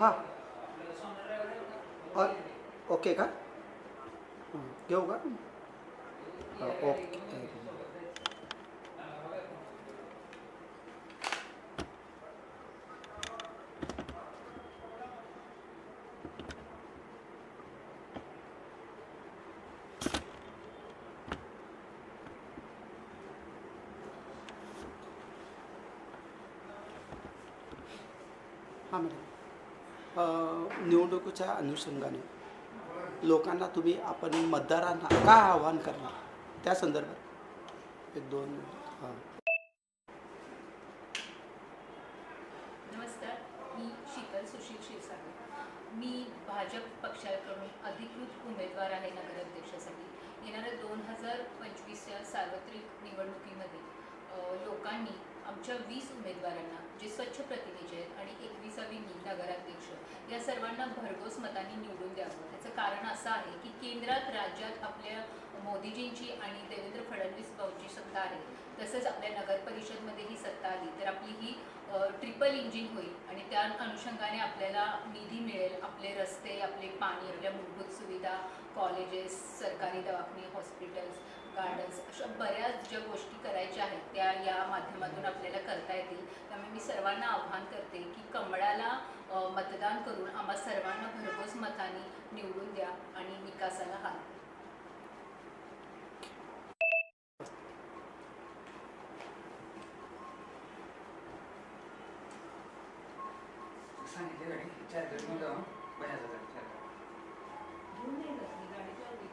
हां. अ- ओके का? हं, घेऊ का? ओके. हां मॅडम. निवडणुकीच्या अनुषंगाने लोकांना तुम्ही आपण मतदारांना काय आव्हान करणार? त्या संदर्भात. एक दोन हां. नमस्कार मी शीतल सुशील क्षीरसागर मी भाजप पक्षाकडून अधिकृत उमेदवार आहे नगराध्यक्षासाठी. येणाऱ्या दोन हजार पंचवीसच्या सार्वत्रिक निवडणुकीमध्ये लोकांनी आमच्या वीस उमेदवारांना जे स्वच्छ प्रतिनिधी आहेत आणि एकवीस मी नगराध्यक्ष या सर्वांना भरघोस मतांनी निवडून द्यावं. त्याचं कारण असं आहे की केंद्रात राज्यात आपल्या मोदीजींची आणि देवेंद्र फडणवीस भाऊची सत्ता आहे. तसंच आपल्या नगर परिषदमध्ये ही सत्ता आली तर आपली ही ट्रिपल इंजिन होईल आणि त्या अनुषंगाने आपल्याला निधी मिळेल. आपले रस्ते आपले पाणी आपल्या मूलभूत सुविधा कॉलेजेस सरकारी दवाखाने हॉस्पिटल्स गार्डन्स अशा बऱ्याच ज्या गोष्टी करायच्या आहेत त्या या माध्यमातून आपल्याला करता येतील. त्यामुळे मी सर्वांना आव्हान करते की कमळाला मतदान करून आम्हा सर्वांना निवडून द्या आणि विकासाला हात द्या. सांगितले गाडी चार्जर घेऊन जाऊ बाहेर चार्जर घेऊन नाही जात मी, गाडीच्या आधी.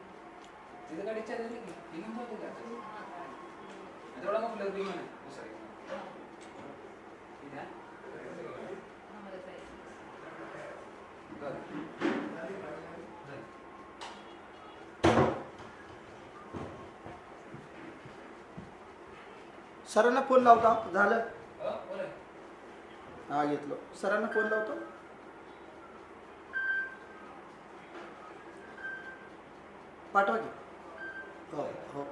तिथं गाडी चार्जर नाही की घेऊन जाऊ ते चार्जर हा, गाडी. तेवढा मग फ्लग घेऊन ये, दुसरा एक. हा, ठीक आहे आम्हाला जायचं. बरं. सरांना फोन लावता झालं. हा घेतलो. सरांना फोन लावतो. पाठवा की. हो हो.